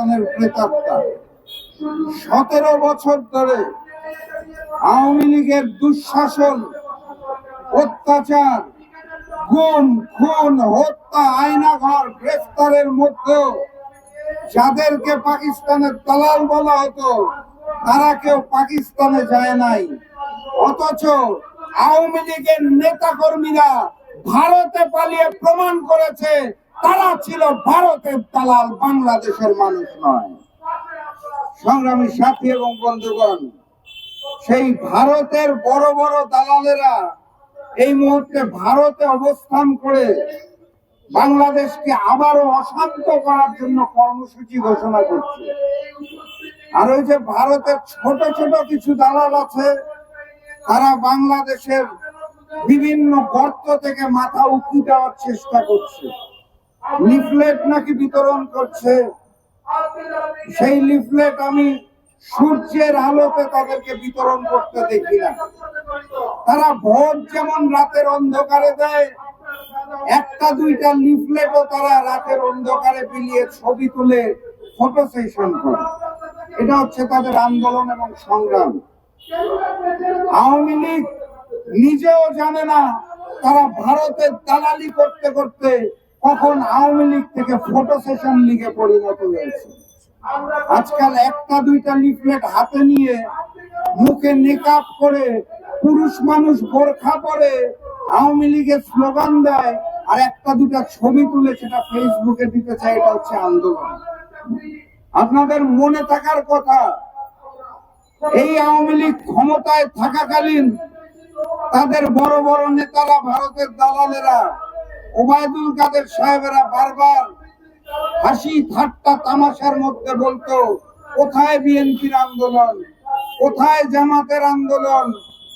পাকিস্তানের প্রেতাত্মা সতেরো বছর ধরে আওয়ামী লীগের দুঃশাসন, অত্যাচার, গুম, খুন, হত্যা আয়নাঘর গ্রেফতারের মধ্যেও যাদেরকে পাকিস্তানের দালাল বলা হতো, তারা কেউ পাকিস্তানে যায় নাই। অথচ আওয়ামী লীগের নেতা কর্মীরা ভারতে পালিয়ে প্রমাণ করেছে তারা ছিল ভারতের দালাল, বাংলাদেশের মানুষ নয়। সংগ্রামী সাথী এবং বন্ধুগণ, সেই ভারতের বড় বড় দালালেরা এই মুহূর্তে ভারতে অবস্থান করে বাংলাদেশকে আবারও অশান্ত করার জন্য কর্মসূচি ঘোষণা করছে। আর ওই যে ভারতের ছোট ছোট কিছু দালাল আছে, তারা বাংলাদেশের বিভিন্ন গর্ত থেকে মাথা উঁচু দেওয়ার চেষ্টা করছে। লিফলেট নাকি বিতরণ করছে? সেই লিফলেট আমি সূর্যের আলোতে তাদেরকে বিতরণ করতে দেখি না। তারা ভোট যেমন রাতের অন্ধকারে দেয়, একটা দুইটা লিফলেটও তারা রাতের অন্ধকারে বিলিয়ে ছবি তুলে ফটো সেশন করে। এটা হচ্ছে তাদের আন্দোলন এবং সংগ্রাম। আওয়ামী লীগ নিজেও জানে না তারা ভারতের দালালি করতে করতে কখন আওয়ামী লীগ থেকে ফটো সেশন লিগে পরিণত হয়েছে। আজকাল একটা দুইটা লিফলেট হাতে নিয়ে মুখে নেকাপ করে পুরুষ মানুষ বোরখা পরে আওয়ামী লীগের স্লোগান দেয়, আর একটা দুটা ছবি তুলে সেটা ফেসবুকে দিতে চায়, এটা হচ্ছে আন্দোলন। আপনাদের মনে থাকার কথা, এই আওয়ামী লীগ ক্ষমতায় থাকাকালীন তাদের বড় বড় নেতারা, ভারতের দালালেরা ওবায়দুল কাদের সাহেবেরা বারবার হাসি ঠাট্টা তামাশার মধ্যে বলতো, কোথায় বিএনপির আন্দোলন? কোথায় জামাতের আন্দোলন?